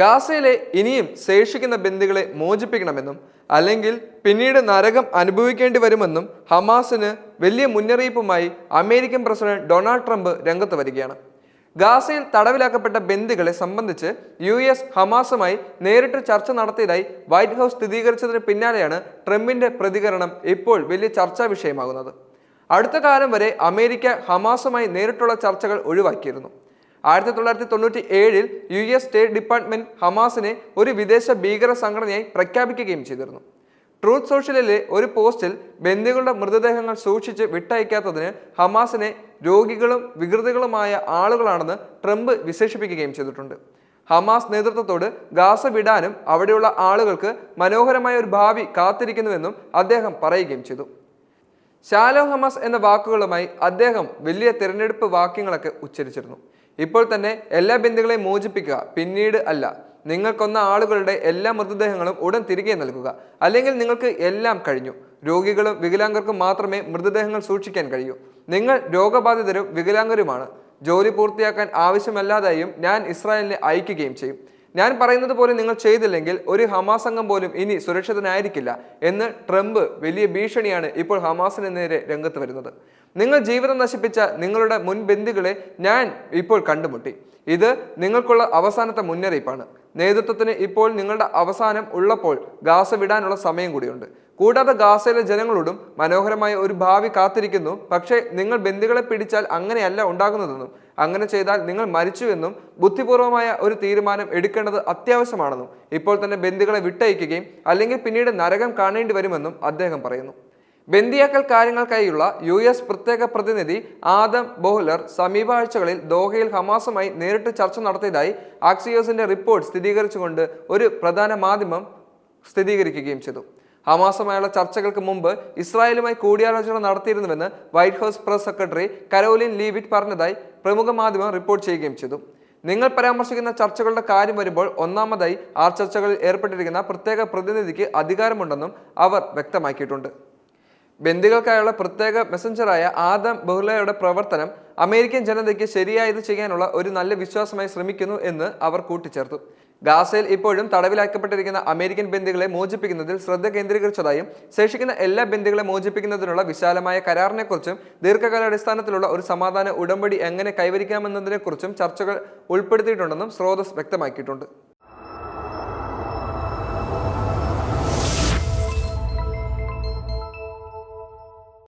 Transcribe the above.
ഗാസയിലെ ഇനിയും ശേഷിക്കുന്ന ബന്ദികളെ മോചിപ്പിക്കണമെന്നും അല്ലെങ്കിൽ പിന്നീട് നരകം അനുഭവിക്കേണ്ടി വരുമെന്നും ഹമാസിന് വലിയ മുന്നറിയിപ്പുമായി അമേരിക്കൻ പ്രസിഡന്റ് ഡൊണാൾഡ് ട്രംപ് രംഗത്ത് വരികയാണ്. ഗാസയിൽ തടവിലാക്കപ്പെട്ട ബന്ദികളെ സംബന്ധിച്ച് യു എസ് ഹമാസുമായി നേരിട്ട് ചർച്ച നടത്തിയതായി വൈറ്റ് ഹൗസ് സ്ഥിരീകരിച്ചതിന് പിന്നാലെയാണ് ട്രംപിന്റെ പ്രതികരണം ഇപ്പോൾ വലിയ ചർച്ചാ വിഷയമാകുന്നത്. അടുത്ത കാലം വരെ അമേരിക്ക ഹമാസുമായി നേരിട്ടുള്ള ചർച്ചകൾ ഒഴിവാക്കിയിരുന്നു. ആയിരത്തി തൊള്ളായിരത്തി തൊണ്ണൂറ്റി ഏഴിൽ യു എസ് സ്റ്റേറ്റ് ഡിപ്പാർട്ട്മെന്റ് ഹമാസിനെ ഒരു വിദേശ ഭീകര സംഘടനയായി പ്രഖ്യാപിക്കുകയും ചെയ്തിരുന്നു. ട്രൂത്ത് സോഷ്യലിലെ ഒരു പോസ്റ്റിൽ ബന്ദികളുടെ മൃതദേഹങ്ങൾ സൂക്ഷിച്ച് വിട്ടയക്കാത്തതിന് ഹമാസിനെ രോഗികളും വികൃതികളുമായ ആളുകളാണെന്ന് ട്രംപ് വിശേഷിപ്പിക്കുകയും ചെയ്തിട്ടുണ്ട്. ഹമാസ് നേതൃത്വത്തോട് ഗാസ വിടാനും അവിടെയുള്ള ആളുകൾക്ക് മനോഹരമായ ഒരു ഭാവി കാത്തിരിക്കുന്നുവെന്നും അദ്ദേഹം പറയുകയും ചെയ്തു. ശാലോ ഹമാസ് എന്ന വാക്കുകളുമായി അദ്ദേഹം വലിയ തിരഞ്ഞെടുപ്പ് വാക്യങ്ങളൊക്കെ ഉച്ചരിച്ചിരുന്നു. ഇപ്പോൾ തന്നെ എല്ലാ ബന്ധുക്കളെയും മോചിപ്പിക്കുക പിന്നീട് അല്ല. നിങ്ങൾ കൊന്ന ആളുകളുടെ എല്ലാ മൃതദേഹങ്ങളും ഉടൻ തിരികെ നൽകുക. അല്ലെങ്കിൽ നിങ്ങൾക്ക് എല്ലാം കഴിഞ്ഞു. രോഗികളും വികലാംഗർക്കും മാത്രമേ മൃതദേഹങ്ങൾ സൂക്ഷിക്കാൻ കഴിയൂ. നിങ്ങൾ രോഗബാധിതരും വികലാംഗരുമാണ്. ജോലി പൂർത്തിയാക്കാൻ ആവശ്യമല്ലാതായും ഞാൻ ഇസ്രായേലിനെ അയക്കുകയും ചെയ്യും. ഞാൻ പറയുന്നത് പോലെ നിങ്ങൾ ചെയ്തില്ലെങ്കിൽ ഒരു ഹമാസ് അംഗം പോലും ഇനി സുരക്ഷിതനായിരിക്കില്ല എന്ന് ട്രംപ് വലിയ ഭീഷണിയാണ് ഇപ്പോൾ ഹമാസിന് നേരെ രംഗത്ത് വരുന്നത്. നിങ്ങൾ ജീവിതം നശിപ്പിച്ച നിങ്ങളുടെ മുൻബന്ധികളെ ഞാൻ ഇപ്പോൾ കണ്ടുമുട്ടി. ഇത് നിങ്ങൾക്കുള്ള അവസാനത്തെ മുന്നറിയിപ്പാണ്. നേതൃത്വത്തിന് ഇപ്പോൾ നിങ്ങളുടെ അവസാനം ഉള്ളപ്പോൾ ഗാസ വിടാനുള്ള സമയം കൂടിയുണ്ട്. കൂടാതെ ഗാസയിലെ ജനങ്ങളോടും മനോഹരമായ ഒരു ഭാവി കാത്തിരിക്കുന്നു. പക്ഷേ നിങ്ങൾ ബന്ധുക്കളെ പിടിച്ചാൽ അങ്ങനെയല്ല ഉണ്ടാകുന്നതെന്നും അങ്ങനെ ചെയ്താൽ നിങ്ങൾ മരിച്ചുവെന്നും ബുദ്ധിപൂർവമായ ഒരു തീരുമാനം എടുക്കേണ്ടത് അത്യാവശ്യമാണെന്നും ഇപ്പോൾ തന്നെ ബന്ധുക്കളെ വിട്ടയക്കുകയും അല്ലെങ്കിൽ പിന്നീട് നരകം കാണേണ്ടി വരുമെന്നും അദ്ദേഹം പറയുന്നു. ബന്ദിയാക്കൽ കാര്യങ്ങൾക്കായുള്ള യു എസ് പ്രത്യേക പ്രതിനിധി ആദം ബോഹ്ലർ സമീപ ആഴ്ചകളിൽ ദോഹയിൽ ഹമാസുമായി നേരിട്ട് ചർച്ച നടത്തിയതായി ആക്സിയോസിന്റെ റിപ്പോർട്ട് സ്ഥിരീകരിച്ചുകൊണ്ട് ഒരു പ്രധാന മാധ്യമം സ്ഥിരീകരിക്കുകയും ചെയ്തു. ഹമാസുമായുള്ള ചർച്ചകൾക്ക് മുമ്പ് ഇസ്രായേലുമായി കൂടിയാലോചന നടത്തിയിരുന്നുവെന്ന് White House press secretary Karoline Leavitt പറഞ്ഞതായി പ്രമുഖ മാധ്യമം റിപ്പോർട്ട് ചെയ്യുകയും ചെയ്തു. നിങ്ങൾ പരാമർശിക്കുന്ന ചർച്ചകളുടെ കാര്യം വരുമ്പോൾ ഒന്നാമതായി ആ ചർച്ചകളിൽ ഏർപ്പെട്ടിരിക്കുന്ന പ്രത്യേക പ്രതിനിധിക്ക് അധികാരമുണ്ടെന്നും അവർ വ്യക്തമാക്കിയിട്ടുണ്ട്. ബന്ദികൾക്കായുള്ള പ്രത്യേക മെസഞ്ചറായ ആദം ബഹുലയുടെ പ്രവർത്തനം അമേരിക്കൻ ജനതയ്ക്ക് ശരിയായത് ചെയ്യാനുള്ള ഒരു നല്ല വിശ്വാസമായി ശ്രമിക്കുന്നു എന്ന് അവർ കൂട്ടിച്ചേർത്തു. ഗാസയിൽ ഇപ്പോഴും തടവിലാക്കപ്പെട്ടിരിക്കുന്ന അമേരിക്കൻ ബന്ദികളെ മോചിപ്പിക്കുന്നതിൽ ശ്രദ്ധ കേന്ദ്രീകരിച്ചതായും ശേഷിക്കുന്ന എല്ലാ ബന്ദികളെ മോചിപ്പിക്കുന്നതിനുള്ള വിശാലമായ കരാറിനെക്കുറിച്ചും ദീർഘകാലാടിസ്ഥാനത്തിലുള്ള ഒരു സമാധാന ഉടമ്പടി എങ്ങനെ കൈവരിക്കാമെന്നതിനെക്കുറിച്ചും ചർച്ചകൾ ഉൾപ്പെടുത്തിയിട്ടുണ്ടെന്നും സ്രോതസ് വ്യക്തമാക്കിയിട്ടുണ്ട്.